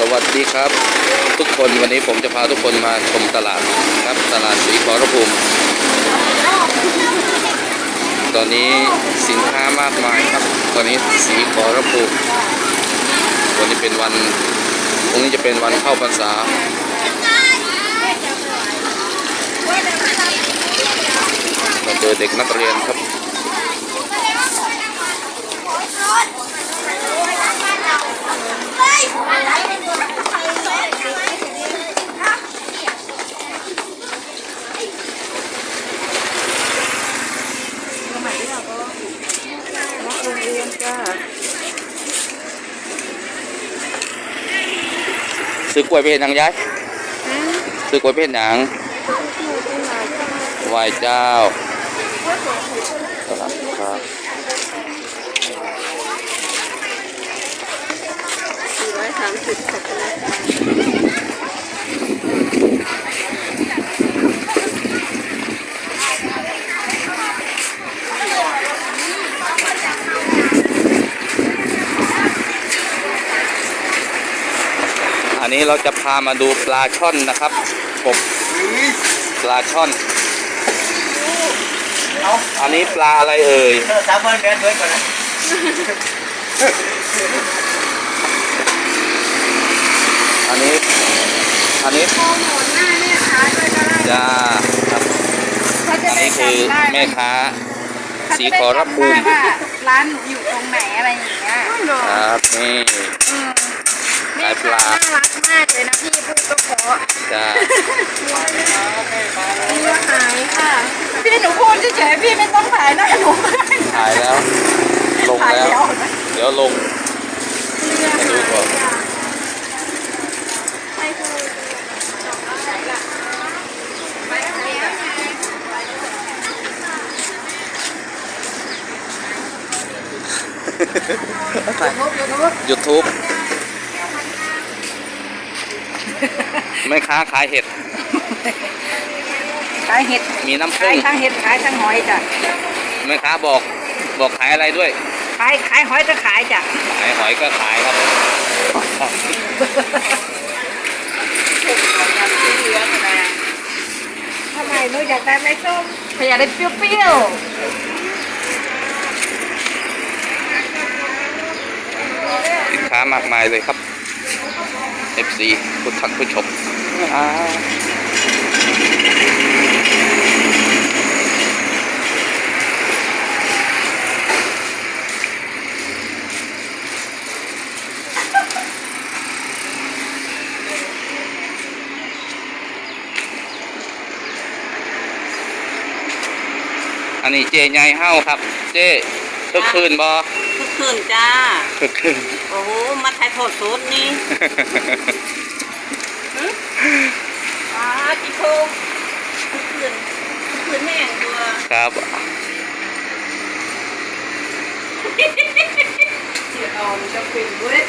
สวัสดีครับ ทุกคนวันนี้ผมจะพาทุกคนมาชมตลาดครับตลาดสีขอรภูมิ ตอนนี้สินค้ามากมายครับ ตอนนี้สีขอรภูมิวันนี้เป็นวันพรุ่งนี้จะเป็นวันเข้าพรรษาเราเจอเด็กนักเรียนครับ โรงเรียน จ้าซื้อกล้วยไปเห็นยังยายซื้อกล้วยไปเห็นยังไหวเจ้าตลาดครับสี่ร้อยสามสิบขอบคุณ อันนี้เราจะพามาดูปลาช่อนนะครับกบปลาช่อนอันนี้ปลาอะไรเอ่ยเออสามวันแบนเบิร์ดก่อนนะอันนี้ อันนี้โปรโมทหน้าแม่ค้าด้วยก็ได้จ้าครับเขาจะอันได้นี้คือจำได้แม่ค้าเขาสีจะได้ขอรภูมิจำได้ว่าร้านหนูอยู่ตรงไหนอะไรอย่างเงี้ยครับนี่ อืมขาย ปลา น่ารักมากเลยนะพี่พูดก็เพราะจ้าพี่ว่าหายค่ะ พี่หนูพูดเฉยๆพี่ไม่ต้องถ่ายหน้าหนูก็ได้ถ่ายแล้ว ลงถ่ายแล้ว เดียวนะเดี๋ยวลง เรือมาดูหายก่อนจ้ะไม่ถูกไม่ถูก YouTube แม่ค้าขายเห็ด ขายเห็ดมีน้ำผึ้ขายงทั้งเห็ดขายทั้งหอยจ้ะแม่ค้าบอกบอกขายอะไรด้วย ขายขายหอยก็ขายจ้ะขายหอยก็ขายครับ ทำไมหนูอยากได้ไม่ส้มอยากได้เปรี้ยวสินค้ามากมายเลยครับ FC ผู้ทักผู้ชม อ่าอันนี้เจใหญ่เฮ้าครับ เจ้ทุกคืนบอทุกคืนจ้าทุกคืน โอ้โหมาถ่ายทอดสดนี่อ้าจิโคทุกคืนทุกคืนแห้งตัว ครับๆเสียออมจะเป็นเว้ย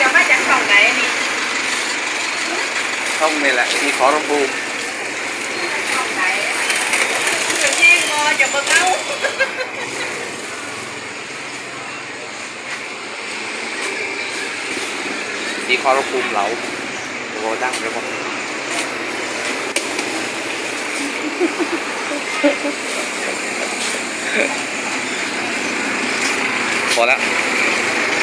จะมาจากช่องไหนนี่ช่องนี่แหละมีขอรภูมิช่องไหนคืนแห้งงอจะเบิ่งเอามีขอรภูมิเหลาโอ้ดังเลยผม พอแล้ว